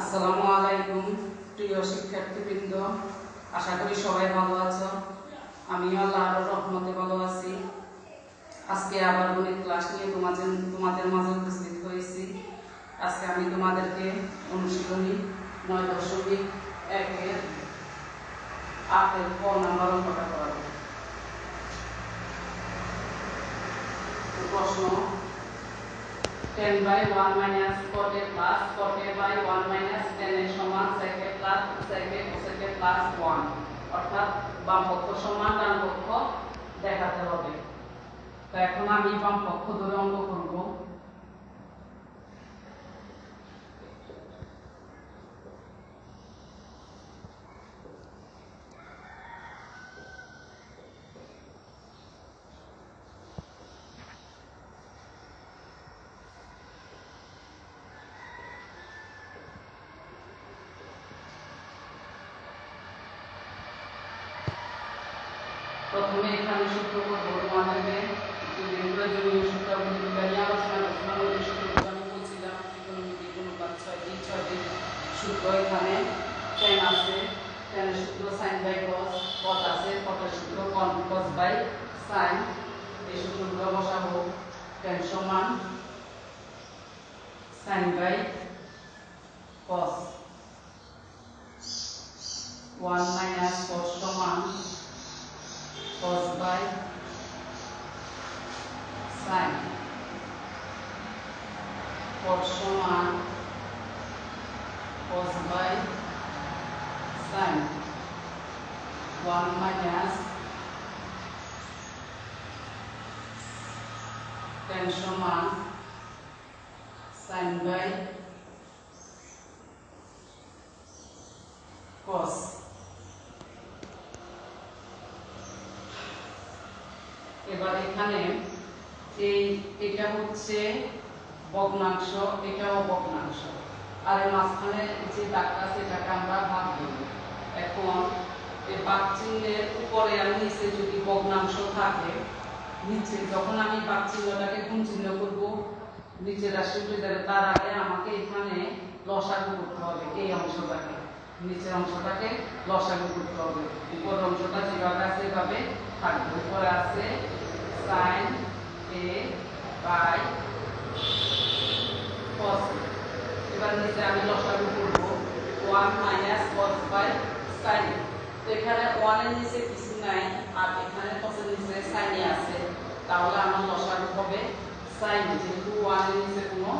আসসালামু আলাইকুম, প্রিয় শিক্ষার্থীবৃন্দ। আশা করি সবাই ভালো আছো। আমিও আল্লাহর রহমতে ভালো আছি। আজকে আবার গণিত ক্লাস নিয়ে তোমাদের তোমাদের মাঝে উপস্থিত হয়েছি। আজকে আমি তোমাদেরকে অনুশীলনী নয় দশমিক একের আটের ক নাম্বার অঙ্কটা করাবো। প্রশ্ন 10 by 1 minus cot a plus cot a by 1 minus 10 এর সমান plus sec a cosec plus 1 অর্থাৎ বাম পক্ষ সমান ডান পক্ষ দেখাতে হবে তো এখন আমি বাম পক্ষ ধরে অঙ্ক করব প্রথমে এখানে সূত্র করব তোমাদেরকে একটু প্রয়োজনীয় আলোচনা করছিলাম ওই সূত্রগুলো আমি বলছিলাম ত্রিকোণমিতি অনুপাত ছয়টি ছয়টি সূত্র এখানে টেন আছে। টেনের সূত্র সাইন বাই কস কস আছে কটের সূত্র কন কস বাই সাইন এই সূত্রগুলো বসাবো। টেন সমান sine by cos one minus cos সমান caused by sine. Option 1 caused by sine. 1 minus tension 1 sine by. এখানে এই এটা হচ্ছে ভগ্নাংশ, এটাও ভগ্নাংশ। আর এর মাঝখানে যে দাগটা এটাকে আমরা ভাগ দেব এখন এই চিহ্নের উপরে আর নিচে যদি ভগ্নাংশ থাকে, নিচে যখন আমি ভাগ চিহ্নটাকে গুণ চিহ্ন করব? নিচে রাশি উঠে যাবে তার আগে আমাকে এখানে লসাগু করতে হবে, এই অংশটাকে। নিচের অংশটাকে লসাগু করতে হবে। উপরের অংশটা যেভাবে আছে এভাবে থাকবে। উপরে আছে sin a বাই cos এবার নিচে আমি লসাগু করব। 1 মাইনাস cos বাই sin তো এখানে 1 এর নিচে কিছু নাই, আর এখানে cos এর নিচে sin আছে। তাহলে আমার লসাগু হবে sin যেহেতু 1 এর নিচে কোনো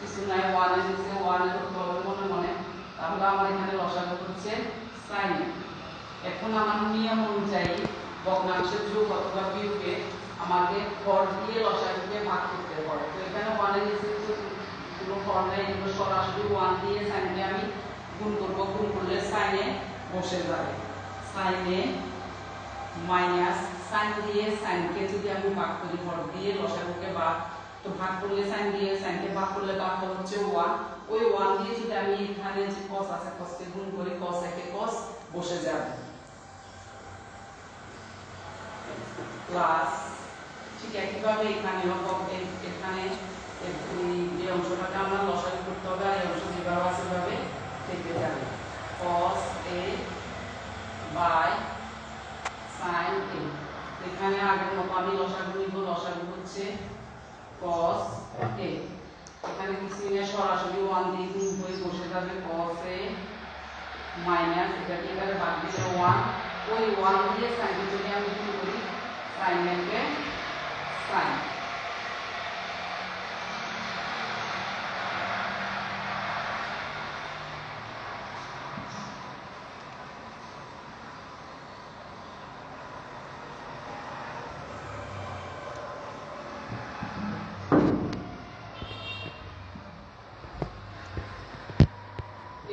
কিছু নাই 1 এর নিচে 1 এর হবে মনে মনে। তাহলে আমার এখানে লসাগু হচ্ছে sin এখন আমার নিয়ম অনুযায়ী ভগ্নাংশের যোগ অথবা বিয়োগে আমাকে হর দিয়ে লসাগুকে ভাগ করতে হয়। তো এখানে ওয়ানের নিচে কোনো হর নেই, এগুলো সরাসরি ওয়ান দিয়ে সাইনকে আমি গুণ করব। গুণ করলে সাইনে বসে যাবে। সাইনে মাইনাস সাইন দিয়ে সাইনকে যদি আমি ভাগ করি হর দিয়ে লসাগুকে ভাগ, তো ভাগ করলে সাইন দিয়ে সাইনকে ভাগ করলে ভাগ হচ্ছে ওয়ান ওই ওয়ান দিয়ে যদি আমি এখানে যে কস আছে কসকে গুণ করি কস একে কস বসে যাবে। প্লাস ঠিক একইভাবে এখানে এখানে এই অংশটাকে আমরা লসাগু করতে হবে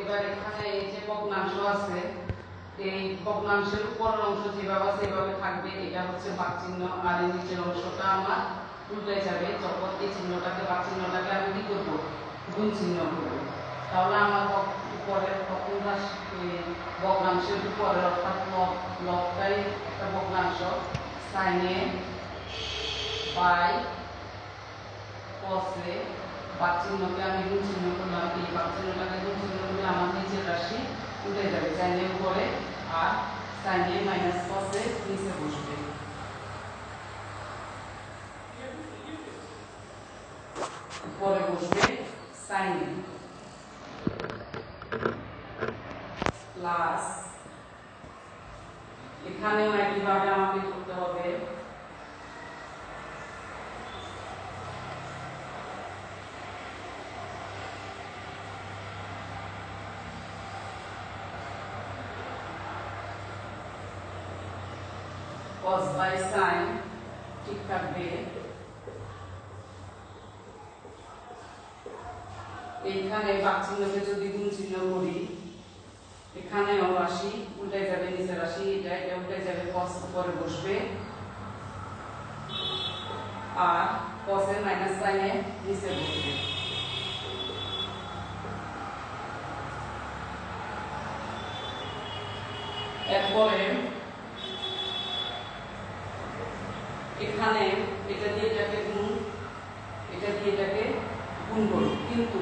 এবার এখানে এই যে ভগ্নাংশ আছে, এই ভগ্নাংশের উপরের অংশ যেভাবে আছে, এভাবে থাকবে। এটা হচ্ছে বাক চিহ্ন আর এই নিচের অংশটা আমার উল্টে যাবে। যখন এই চিহ্নটাকে বাক চিহ্নটাকে আমি কি করব? গুণ চিহ্ন করব। তাহলে আমার উপরের ভগ্নাংশ ভগ্নাংশের উপরে অর্থাৎ লব, লবটাই একটা ভগ্নাংশ। সাইনে বাই কসে বাক চিহ্নকে আমি গুণ চিহ্ন করলাম, এই বাক চিহ্নটাকে গুণ চিহ্ন করলে করলে আমার নিচের রাশি উঠে যাবে সাইনে উপরে আর সাইনে মাইনাস কসে নিচে বসবে উপরে বসবে সাইনে প্লাস এখানেও একইভাবে আমাকে করতে হবে cos by sin ঠিক থাকবে এইখানে বাকচিহ্নকে যদি গুণ চিহ্ন করি এখানেও রাশি উল্টে যাবে নিচে রাশি এটা এটা উল্টে যাবে, cos উপরে বসবে। আর এর মাইনাস সাইনে নিচে বসবে। এরপরে এখানে এটা দিয়ে এটাকে গুণ, এটা দিয়ে এটাকে গুণ করি কিন্তু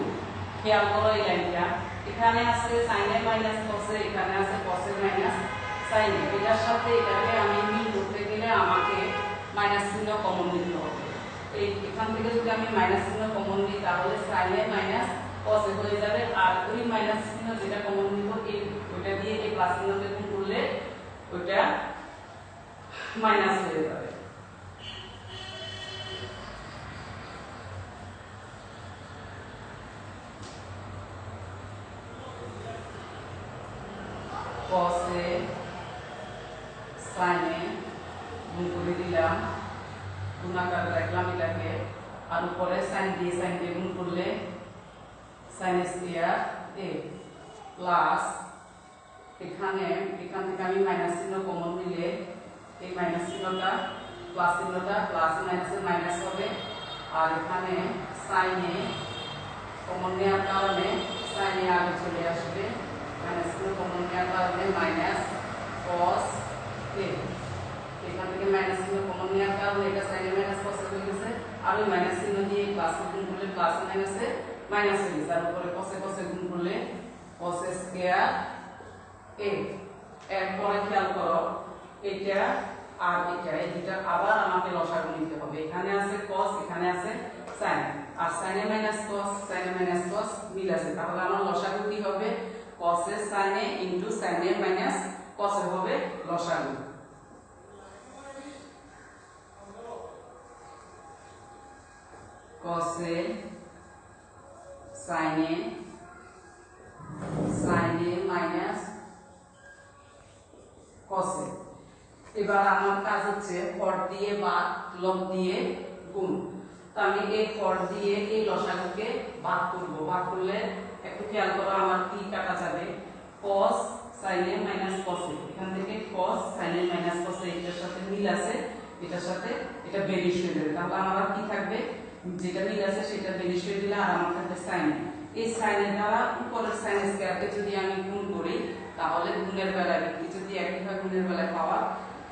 খেয়াল করো এই লাইনটা। এখানে আছে সাইনে মাইনাস কসে এখানে আছে কসে মাইনাস সাইনে এটার সাথে এটাকে আমি মিল করতে গেলে আমাকে মাইনাস চিহ্ন কমন নিতে হবে। এই এখান থেকে যদি আমি মাইনাস চিহ্ন কমন নিই তাহলে সাইনে মাইনাস কসে হয়ে যাবে। আর ওই মাইনাস চিহ্ন যেটা কমন নিব এই ওইটা দিয়ে এই প্লাস চিহ্নকে গুণ করলে ওইটা মাইনাস হয়ে যাবে। কসে সাইনে গুণ করে দিলাম গুণাকার রাখলাম এটাকে আর উপরে সাইন দিয়ে সাইন দিয়ে গুণ করলে সাইন স্কয়ার এ প্লাস এখানে, এখান থেকে আমি মাইনাস চিহ্ন কমন নিলে এই মাইনাস চিহ্নটা প্লাস চিহ্নটা প্লাস মাইনাসে মাইনাস হবে। আর এখানে সাইনে কমন নেওয়ার কারণে সাইনে আগে চলে আসবে। মাইনাস চিহ্ন কমন নেওয়ার কারণে মাইনাস কস এ এখান থেকে মাইনাস চিহ্ন কমন নেওয়ার কারণে এটা সাইনে মাইনাস কস হয়ে গেছে আর ওই মাইনাস চিহ্ন দিয়ে প্লাস গুণ করলে প্লাস মাইনাসে মাইনাস হয়ে গেছে আর উপরে কসে কসে গুণ করলে কস স্কয়ার এ এরপরে খেয়াল করো এটা আর এটা এই দুটা আবার আমাকে লসাগু নিতে হবে। এখানে আছে cos এখানে আছে sin আর sin এ cos sin এ cos মিল আছে। তাহলে আমার লসাগু কি হবে? Sin A into A minus A হবে লসাগু। এ sin এ মাইনাস কসে এবার আমার কাজ হচ্ছে হর দিয়ে বা লব দিয়ে গুণ। আমি এই হর দিয়ে এই লসাগুকে ভাগ করব। ভাগ করলে একটু খেয়াল করো আমার কি কাটা যাবে। cos sin minus cos A এখান থেকে cos sin minus cos A এটার সাথে মিল আছে। এটার সাথে এটা বেরিশ হয়ে যাবে। তাহলে আমার কি থাকবে? যেটা মিল আছে সেটা বেরিশ হয়ে দিলে আর আমার থাকবে sin এই sin এর দ্বারা উপরের sin স্কয়ারকে যদি আমি গুণ করি, তাহলে গুণের বেলায়, যদি একই হয় গুণের বেলায় পাওয়ার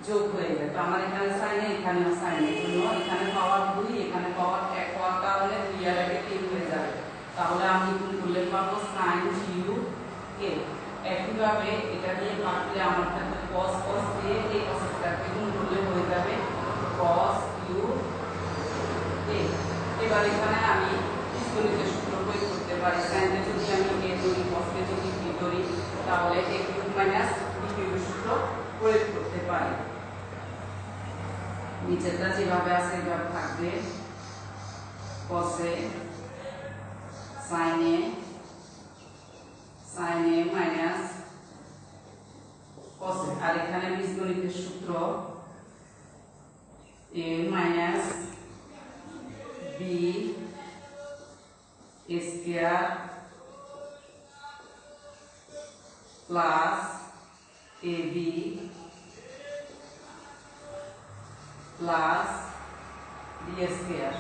যোগ হয়ে যায়। তো আমার এখানে সাইনে এখানেও সাইনে জন্য এখানে পাওয়ার দুই, এখানে পাওয়ার এক হওয়ার কারণে দুই আর একে তিন হয়ে যাবে। তাহলে আমি গুণ করলে পাবো? সাইন ইউ এ একইভাবে এটা দিয়ে ভাগ দিলে আমার থাকবে cos cos দিয়ে এই স্কয়ারকে গুণ করলে হয়ে যাবে cos ইউ এ এবার এখানে আমি বীজগণিত সূত্র প্রয়োগ করতে পারি। সাইনে যদি আমি এ ধরি cosকে যদি বি ধরি, তাহলে এ কিউব মাইনাস বি কিউবের সূত্র প্রয়োগ করতে পারি। নিচেরটা যেভাবে আছে এভাবে থাকবে। কসে সাইনে সাইনে মাইনাস কসে আর এখানে বীজগণিতের সূত্র বি স্কয়ার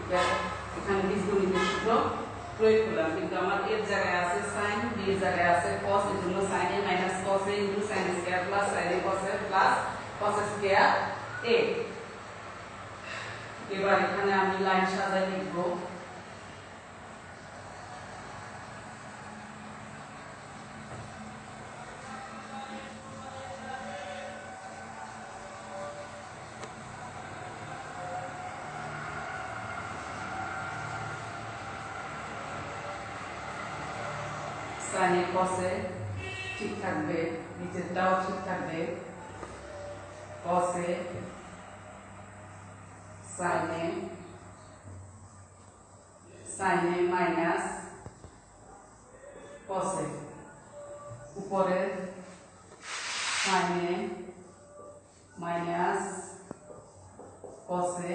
এটা এখানে সূত্র প্রয়োগ করলাম কিন্তু আমার এর জায়গায় আছে সাইন বি এর জায়গায় আছে cos এর জন্য A minus cos A into sin plus sin A plus cos square A এবার এখানে আমি লাইন সাজাই লিখব সাইনে কসে ঠিক থাকবে নিচেরটাও ঠিক থাকবে। কসে সাইনে সাইনে মাইনাস কসে উপরে, সাইনে মাইনাস কসে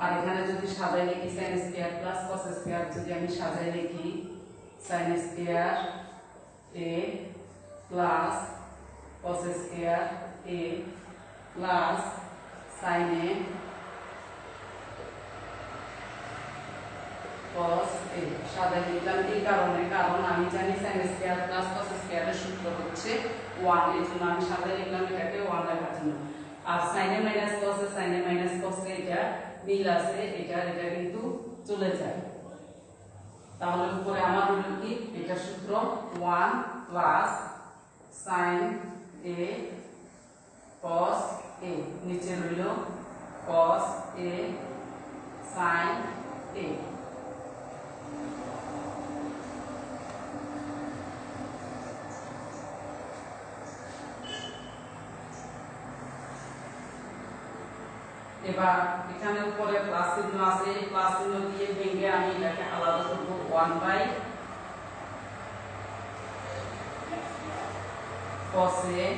আর এখানে যদি সাজাই লিখি sine square plus cos square যদি আমি সাজাই লিখি sine square A plus cos square A plus sine A cos a সাজাই লিখলাম এই কারণে, কারণ আমি জানি sin স্কয়ার প্লাস cos স্কয়ারের সূত্র হচ্ছে 1 এই জন্য আমি সাজাই লিখলাম এটাকে 1 লেখার জন্য। আর sin A minus cos A sin A minus cos A এটা মিল আছে, এটা এটা কিন্তু চলে যায়। তাহলে উপরে আমার হলো কি? সূত্র 1 plus sin a cos a, নিচে রইল cos a sin a এবার এখানে উপরে প্লাস চিহ্ন আছে প্লাস চিহ্ন দিয়ে ভেঙে আমি এটাকে আলাদা করব one by cos a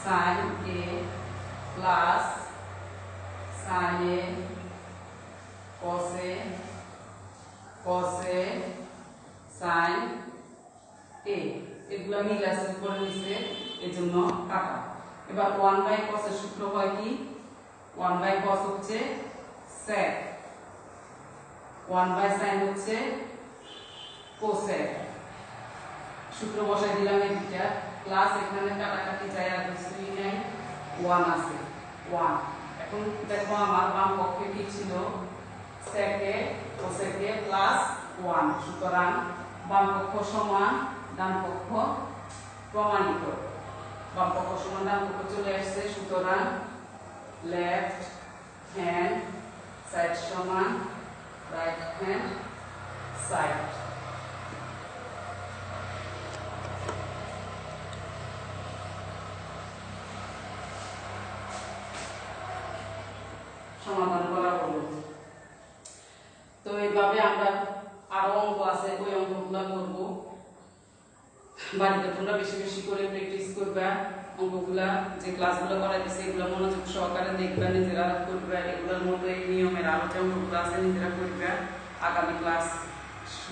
sin a plus sin a cos a cos a sin a এগুলো মিল আছে, উপরে নিচে, এজন্য কাটা। এবার ওয়ান বাই কস এর সূত্র হয় কি? ওয়ান বাই কস হচ্ছে sec ওয়ান বাই সাইন হচ্ছে কোসেক সূত্র বসাই দিলাম এই দুইটা। প্লাস এখানে কাটাকাটি যায় আর কিছুই নাই। ওয়ান আছে। ওয়ান এখন দেখো আমার বাম পক্ষে কি ছিল? সেকে কোসেকে প্লাস ওয়ান সুতরাং বাম পক্ষ সমান, ডান পক্ষ প্রমাণিত। বাম পক্ষ সমান, ডান পক্ষ চলে আসছে। সুতরাং লেফট হ্যান্ড সাইড সমান রাইট হ্যান্ড সাইড সমাধান করা হলো। তো এইভাবে আমরা আরও অঙ্ক আছে, ওই অঙ্কগুলো করব। বাড়িতে তোমরা বেশি বেশি করে প্র্যাকটিস করবা। অঙ্কগুলা যে ক্লাসগুলো করাইতেছে, এগুলো মনোযোগ সহকারে দেখবা, নিজেরা করবা। এগুলোর মধ্যে এই নিয়মের আরও যে অঙ্কগুলো আছে, নিজেরা করবা। আগামী ক্লাস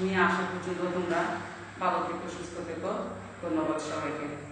নিয়ে আসা পর্যন্ত তোমরা ভালো থেকো, সুস্থ থেকো। ধন্যবাদ সবাইকে।